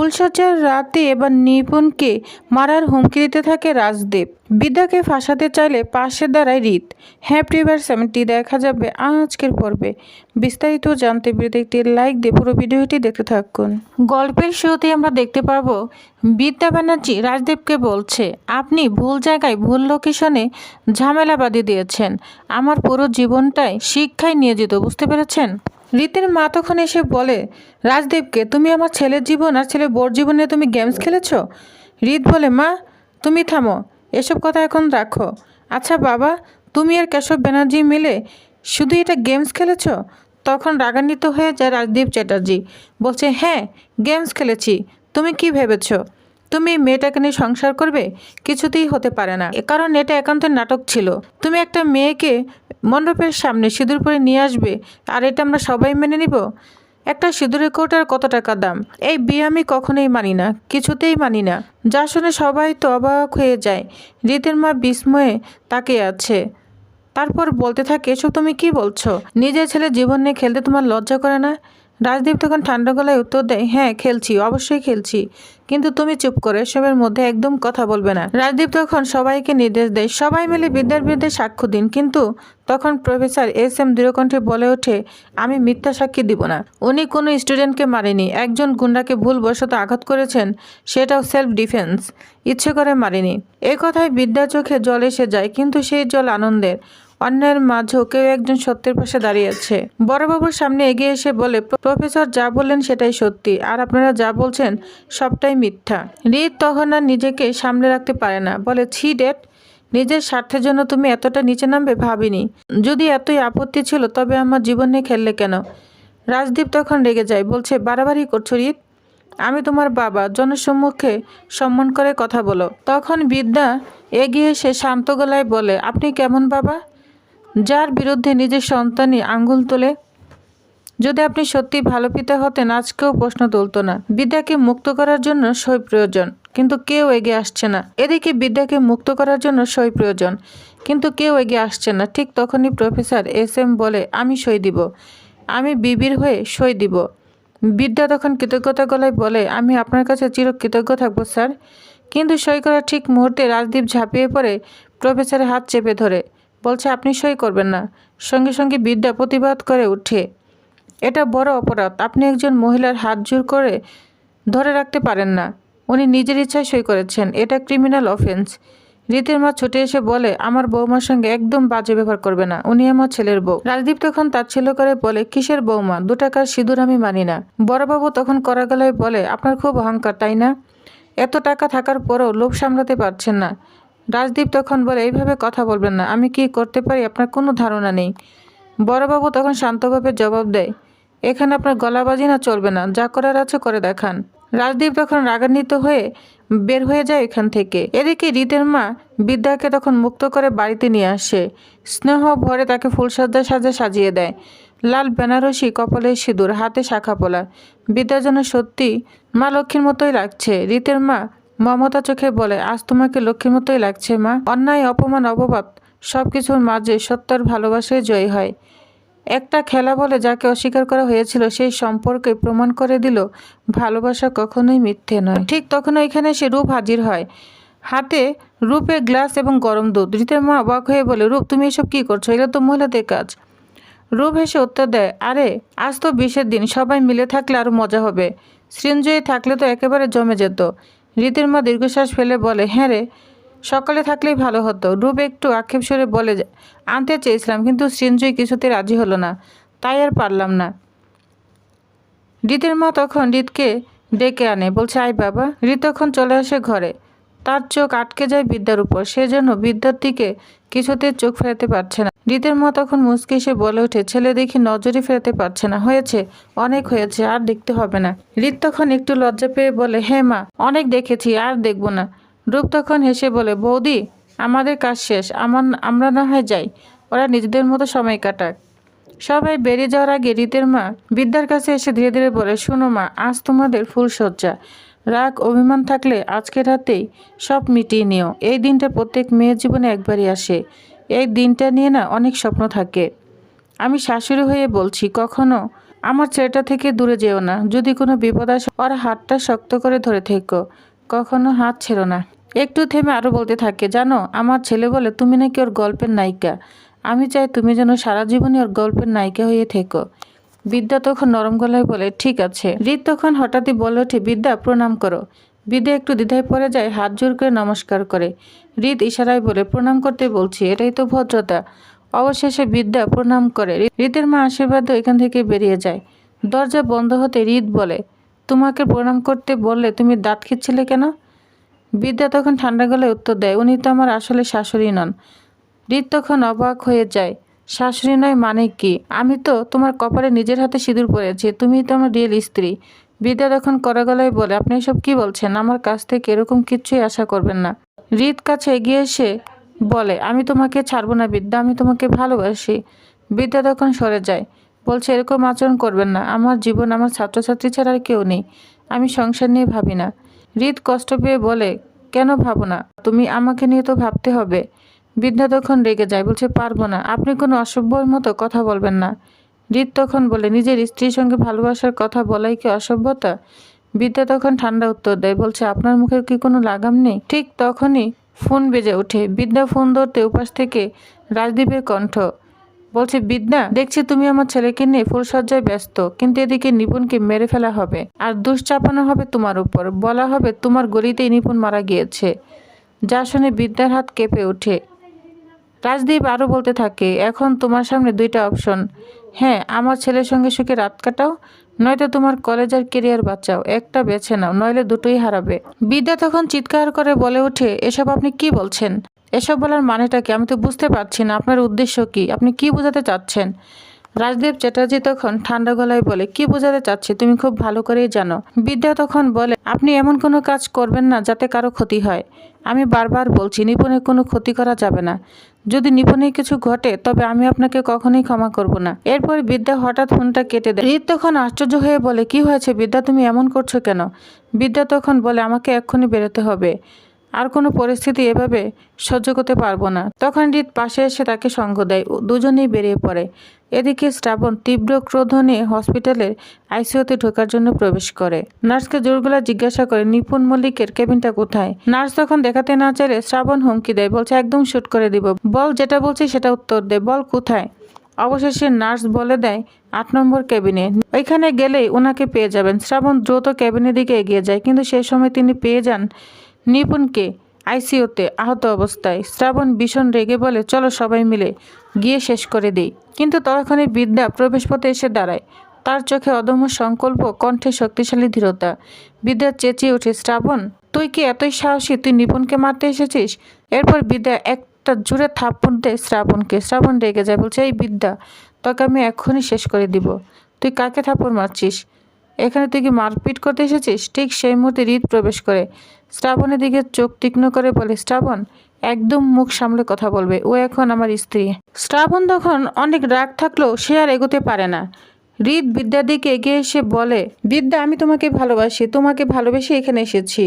ফুলসজ্জার রাতে এবার নিপুণকে মারার হুমকি দিতে থাকে রাজদেব। বিদ্যাকে ফাঁসাতে চাইলে পাশে দাঁড়ায় রিত। হ্যাপি এবার সেভেন্টি দেখা যাবে আজকের পর্বে। বিস্তারিত জানতে ভিডিওতে একটি লাইক দিয়ে পুরো ভিডিওটি দেখতে থাকুন। গল্পের শুরুতে আমরা দেখতে পারব, বিদ্যা ব্যানার্জি রাজদেবকে বলছে, আপনি ভুল জায়গায় ভুল লোকেশনে ঝামেলা বাঁধিয়ে দিয়েছেন। আমার পুরো জীবনটাই শিক্ষায় নিয়োজিত, বুঝতে পেরেছেন? রীতের মা তখন এসে বলে রাজদেবকে তুমি আমার ছেলের জীবন আর ছেলের বোর জীবনে তুমি গেমস খেলেছো? রীত বলে, মা, তুমি থামো, এসব কথা এখন রাখো। আচ্ছা বাবা, তুমি আর কেশব ব্যানার্জি মিলে শুধু এটা গেমস খেলেছো? তখন রাগান্বিত হয়ে যায় রাজদীপ চ্যাটার্জি, বলছে হ্যাঁ গেমস খেলেছি। তুমি কি ভেবেছো? তুমি মেয়েটাকে নিয়ে সংসার করবে? কিছুতেই হতে পারে না। কারণ এটা একান্ত নাটক ছিল। তুমি একটা মেয়েকে মণ্ডপের সামনে সিঁদুর পরে নিয়ে আসবে, আর এটা আমরা সবাই মেনে নিব? একটা সিঁদুরের কৌটার কত টাকা দাম? এই বিয়ে আমি কখনোই মানি না, কিছুতেই মানি না। যা শুনে সবাই তো অবাক হয়ে যায়। রীতের মা বিস্ময়ে তাকিয়ে আছে। তারপর বলতে থাকে, এসব তুমি কি বলছো? নিজের ছেলে জীবন নিয়ে খেলতে তোমার লজ্জা করে না? রাজদীপ তখন ঠান্ডা গলায় উত্তর দেয় হ্যাঁ খেলছি, অবশ্যই খেলছি। কিন্তু তুমি চুপ করে, এসবের মধ্যে একদম কথা বলবে না। রাজদীপ তখন সবাইকে নির্দেশ দেয়, সবাই মিলে বিদ্যার বিরুদ্ধে সাক্ষ্য দিন। কিন্তু তখন প্রফেসর এস এম দৃঢ়কণ্ঠে বলে ওঠে, আমি মিথ্যা সাক্ষী দিব না। উনি কোনো স্টুডেন্টকে মারেনি, একজন গুন্ডাকে ভুলবশত আঘাত করেছেন, সেটাও সেলফ ডিফেন্স। ইচ্ছে করে মারেনি। এই কথায় বিদ্যার চোখে জল এসে যায়, কিন্তু সেই জল আনন্দের। অন্যের মাঝেও কেউ একজন সত্যের পাশে দাঁড়িয়ে আছে। বড়বাবুর সামনে এগিয়ে এসে বলে, প্রফেসর, যা বললেন সেটাই সত্যি, আর আপনারা যা বলছেন সবটাই মিথ্যা। রিত তখন আর নিজেকে সামলে রাখতে পারে না। বলে, ছি, ডেট, নিজের স্বার্থের জন্য তুমি এতটা নিচে নামবে ভাবিনি। যদি এতই আপত্তি ছিল, তবে আমার জীবন নিয়ে খেললে কেন? রাজদীপ তখন রেগে যায়, বলছে, বাড়াবাড়ি করছ, রিত। আমি তোমার বাবা, জনসম্মুখে সম্মান করে কথা বলো। তখন বিদ্যা এগিয়ে এসে শান্ত গলায় বলে, আপনি কেমন বাবা? যার বিরুদ্ধে নিজের সন্তানই আঙ্গুল তোলে। যদি আপনি সত্যি ভালো পিতা হতেন, আজকেও প্রশ্ন তুলতো না। বিদ্যাকে মুক্ত করার জন্য সই প্রয়োজন, কিন্তু কেউ এগিয়ে আসছে না। এদিকে বিদ্যাকে মুক্ত করার জন্য সই প্রয়োজন, কিন্তু কেউ এগিয়ে আসছে না। ঠিক তখনই প্রফেসর এস এম বলে, আমি সই দিব। আমি বিবির হয়ে সই দিব। বিদ্যা তখন কৃতজ্ঞতা গলায় বলে, আমি আপনার কাছে চির কৃতজ্ঞ থাকব, স্যার। কিন্তু সই করার ঠিক মুহূর্তে রাজদীপ ঝাঁপিয়ে পড়ে প্রফেসরের হাত চেপে ধরে। বলছে, আপনি সই করবেন না। সঙ্গে সঙ্গে বিদ্যা প্রতিবাদ করে উঠে। এটা বড় অপরাধ। আপনি একজন মহিলার হাত জোর করে ধরে রাখতে পারেন না। উনি নিজের ইচ্ছায় সই করেছেন। এটা ক্রিমিনাল অফেন্স রীতির মা ছুটে এসে বলে, আমার বৌমার সঙ্গে একদম বাজে ব্যবহার করবে না। উনি আমার ছেলের বউ। রাজদীপ তখন তাচ্ছিল্য করে বলে, কিসের বৌমা? দু টাকার সিঁদুর আমি মানি না। বড়বাবু তখন করা গলায় বলে, আপনার খুব অহংকার, তাই না? এত টাকা থাকার পরও লোভ সামলাতে পারছেন না। রাজদীপ তখন বলে, এইভাবে কথা বলবেন না। আমি কি করতে পারি? আপনার কোনো ধারণা নেই। বড়বাবু তখন শান্তভাবে জবাব দেয়, এখানে আপনার গলাবাজি না চলবে না। যা করার আছে করে দেখান। রাজদীপ তখন রাগান্বিত হয়ে বের হয়ে যায় এখান থেকে। এদিকে রীতের মা বিদ্যাকে তখন মুক্ত করে বাড়িতে নিয়ে আসে। স্নেহ ভরে তাকে ফুলসজ্জা সাজা সাজিয়ে দেয়। লাল বেনারসি, কপালের সিঁদুর, হাতে শাখা পোলা বিদ্যার যেন সত্যি মা লক্ষ্মীর মতোই লাগছে রীতের মা মমতা চোখে বলে, আজ তোমাকে লক্ষ্মীর মতোই লাগছে, মা। অন্যায়, অপমান, অপবাদ সব কিছুর মাঝে সত্যর ভালোবাসায় জয়ী হয়। একটা খেলা বলে যাকে অস্বীকার করা হয়েছিল, সেই সম্পর্কে প্রমাণ করে দিল, ভালোবাসা কখনোই মিথ্যে নয়। ঠিক তখন এখানে সে রূপ হাজির হয়। হাতে রূপে গ্লাস এবং গরম দুধ। রীতের মা অবাক হয়ে বলে, রূপ, তুমি এসব কী করছ? এগুলো তো মহিলাদের কাজ। রূপ হেসে উত্তর দেয়, আরে, আজ তো বিশের দিন। সবাই মিলে থাকলে আরও মজা হবে। সৃঞ্জয়ী থাকলে তো একেবারে জমে যেত। রীতির মা দীর্ঘশ্বাস ফেলে বলে হ্যাঁ রে, সকালে থাকলেই ভালো হতো। রূপ একটু আক্ষেপ সরে বলে, আনতে চেয়েছিলাম, কিন্তু সৃঞ্জয় কিছুতে রাজি হলো না, তাই আর পারলাম না। রীতের মা তখন রীতকে ডেকে আনে, বলছে, আয় বাবা। রীত তখন চলে আসে ঘরে। তার চোখ আটকে যায় বিদ্যার উপর। সেজন্য বিদ্যার দিকে কিছুতে চোখ ফেরাতে পারছে না। রীতের মা তখন মুচকে এসে বলে ওঠে, ছেলে দেখি নজরই ফেরাতে পারছে না। হয়েছে, অনেক হয়েছে, আর দেখতে হবে না। রীত তখন একটু লজ্জা পেয়ে বলে হ্যাঁ মা, অনেক দেখেছি, আর দেখব না। রূপ তখন হেসে বলে, বৌদি, আমাদের কাজ শেষ, আমার আমরা না হয় যাই, ওরা নিজেদের মতো সময় কাটাক। সবাই বেরিয়ে যাওয়ার আগে রীতের মা বিদ্যার কাছে এসে ধীরে ধীরে বলে, শোনো মা, আজ তোমাদের ফুলসজ্জা রাগ, অভিমান থাকলে আজকের রাতেই সব মিটিয়ে নিও। এই দিনটা প্রত্যেক মেয়ের জীবনে একবারই আসে। এই দিনটা নিয়ে না অনেক স্বপ্ন থাকে। আমি শাশুড়ি হয়ে বলছি, কখনো? আমার ছেলেটা থেকে দূরে যেও না। যদি কোনো বিপদ আসে, ওর হাতটা শক্ত করে ধরে থেকো। কখনো হাত ছেড়ো না। একটু থেমে আরও বলতে থাকে, জানো, আমার ছেলে বলে তুমি নাকি ওর গল্পের নায়িকা। আমি চাই তুমি যেন সারা জীবনই ওর গল্পের নায়িকা হয়ে থেকো। বিদ্যা তখন নরম গলায় বলে, ঠিক আছে। রিত তখন হঠাৎই বলে ওঠে, বিদ্যা, প্রণাম করো। বিদ্যা একটু দ্বিধায় পড়ে যায়, হাত জোর করে নমস্কার করে। রিত ইশারায় বলে, প্রণাম করতে বলছি, এটাই তো ভদ্রতা। অবশেষে বিদ্যা প্রণাম করে। রিতের মা আশীর্বাদ এখান থেকে বেরিয়ে যায়। দরজা বন্ধ হতে রিত বলে, তোমাকে প্রণাম করতে বললে তুমি দাঁত খিচ্ছিলে কেন? বিদ্যা তখন ঠান্ডা গলায় উত্তর দেয়, উনি তো আমার আসলে শাশুড়ি নন। রিত তখন অবাক হয়ে যায়, শাশুড়ি নয় মানে কি? আমি তো তোমার কপালে নিজের হাতে সিঁদুর পরেছি তুমি তো আমার রিয়েল স্ত্রী। বিদ্যা তখন করা গলায় বলে, আপনি এসব কি বলছেন? আমার কাছ থেকে এরকম কিচ্ছুই আশা করবেন না। রিত কাছে এগিয়ে এসে বলে, আমি তোমাকে ছাড়বো না বিদ্যা, আমি তোমাকে ভালোবাসি। বিদ্যা তখন সরে যায়, বলছে, এরকম আচরণ করবেন না। আমার জীবন আমার ছাত্রছাত্রী ছাড়া আর কেউ নেই। আমি সংসার নিয়ে ভাবি না। রিত কষ্ট পেয়ে বলে, কেন ভাবো না? তুমি আমাকে নিয়ে তো ভাবতে হবে। বিদ্যা তখন রেগে যায়, বলছে, পারব না। আপনি কোনো অসভ্যর মতো কথা বলবেন না। রিত তখন বলে, নিজের স্ত্রীর সঙ্গে ভালোবাসার কথা বলাই কি অসভ্যতা? বিদ্যা তখন ঠান্ডা উত্তর দেয়, বলছে, আপনার মুখে কি কোনো লাগাম নেই? ঠিক তখনই ফোন বেজে ওঠে। বিদ্যা ফোন ধরতে উপাস থেকে রাজদীপের কণ্ঠ, বলছে, বিদ্যা, দেখছি তুমি আমার ছেলেকে নিয়ে ফুলসজ্জায় ব্যস্ত, কিন্তু এদিকে নিপুণকে মেরে ফেলা হবে আর দুষ চাপানো হবে তোমার উপর। বলা হবে, তোমার গলিতেই নিপুণ মারা গিয়েছে। যা শুনে বিদ্যার হাত কেঁপে ওঠে। রাজদীপ আরও বলতে থাকে, এখন তোমার সামনে দুইটা অপশন। হ্যাঁ আমার ছেলের সঙ্গে সুখে রাত কাটাও, নয়তো তোমার কলেজ আর কেরিয়ার বাঁচাও। একটা বেছে নাও, নইলে দুটোই হারাবে। বিদ্যা তখন চিৎকার করে বলে ওঠে, এসব আপনি কি বলছেন? এসব বলার মানেটা কি? আমি তো বুঝতে পারছি না, আপনার উদ্দেশ্য কি? আপনি কি বোঝাতে চাচ্ছেন? রাজদেব চ্যাটার্জি তখন ঠান্ডা গলায় বলে, কি বোঝাতে চাচ্ছি? তুমি খুব ভালো করেই জানো। বিদ্যা তখন বলে, আপনি এমন কোনো কাজ করবেন না যাতে কারও ক্ষতি হয়। আমি বারবার বলছি, নিপুণের কোনো ক্ষতি করা যাবে না। যদি নিপুণের কিছু ঘটে, তবে আমি আপনাকে কখনোই ক্ষমা করব না। এরপর বিদ্যা হঠাৎ ফোনটা কেটে দেয়। রিত তখন আশ্চর্য হয়ে বলে, কি হয়েছে বিদ্যা? তুমি এমন করছ কেন? বিদ্যা তখন বলে, আমাকে এক্ষুনি বেরোতে হবে। আর কোনো পরিস্থিতি এভাবে সহ্য করতে পারব না। তখন রিত পাশে এসে তাকে সঙ্গ দেয়। দুজনেই বেরিয়ে পড়ে। এদিকে শ্রাবণ তীব্র ক্রোধ নিয়ে হসপিটালের আইসিইউতে ঢোকার জন্য প্রবেশ করে। নার্সকে জোরগুলা জিজ্ঞাসা করে, নিপুণ মল্লিকের কেবিনটা কোথায়? নার্স তখন দেখাতে না চাইলে শ্রাবণ হুমকি দেয়, বলছে, একদম শুট করে দিব। বল, যেটা বলছি সেটা উত্তর দে। বল, কোথায়? অবশেষে নার্স বলে দেয়, আট নম্বর কেবিনে। ওইখানে গেলেই ওনাকে পেয়ে যাবেন। শ্রাবণ দ্রুত কেবিনের দিকে এগিয়ে যায়, কিন্তু সেই সময় তিনি পেয়ে যান নিপুণকে। আইসিইউতে আহত অবস্থায়। শ্রাবণ ভীষণ রেগে বলে, চলো সবাই মিলে গিয়ে শেষ করে দিই। কিন্তু তখনই বিদ্যা প্রবেশপথে এসে দাঁড়ায়। তার চোখে অদম্য সংকল্প, কণ্ঠে শক্তিশালী দৃঢ়তা বিদ্যা চেঁচিয়ে ওঠে, শ্রাবণ, তুই কি এতই সাহসী? তুই নিপুণকে মারতে এসেছিস? এরপর বিদ্যা একটা জোরে থাপ্পড় দেয় শ্রাবণকে। শ্রাবণ রেগে যায়, বলছে, এই বিদ্যা, তোকে আমি এক্ষুনি শেষ করে দিব। তুই কাকে থাপ্পড় মারছিস? এখানে তুই কি মারপিট করতে এসেছিস? ঠিক সেই মুহূর্তে হৃদ প্রবেশ করে। শ্রাবণের দিকে চোখ তীক্ষ্ণ করে বলে, শ্রাবণ, একদম মুখ সামলে কথা বলবে। ও এখন আমার স্ত্রী। শ্রাবণ তখন অনেক রাগ থাকলেও সে আর এগোতে পারে না। হৃদ বিদ্যার দিকে এগিয়ে এসে বলে, বিদ্যা, আমি তোমাকে ভালোবাসি, তোমাকে ভালোবেসে এখানে এসেছি।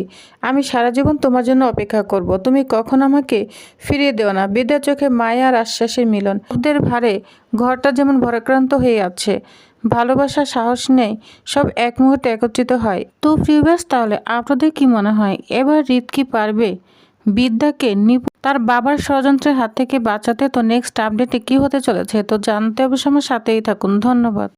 আমি সারা জীবন তোমার জন্য অপেক্ষা করব। তুমি কখন আমাকে ফিরিয়ে দেও না? বিদ্যার চোখে মায়া আর আশ্বাসের মিলন। ওদের ভারে ঘরটা যেমন ভরাক্রান্ত হয়ে আছে, ভালোবাসা, সাহস নেই, সব এক মুহূর্তে একত্রিত হয়। তো প্রিভিয়াস তাহলে আপনাদের কি মনে হয়, এবার রিত কি পারবে বিদ্যাকে নিপু? তার বাবার ষড়যন্ত্রের হাত থেকে বাঁচাতে তো নেক্সট আপডেটে কি হতে চলেছে, তো জানতে অবশ্য আমার সাথেই থাকুন। ধন্যবাদ।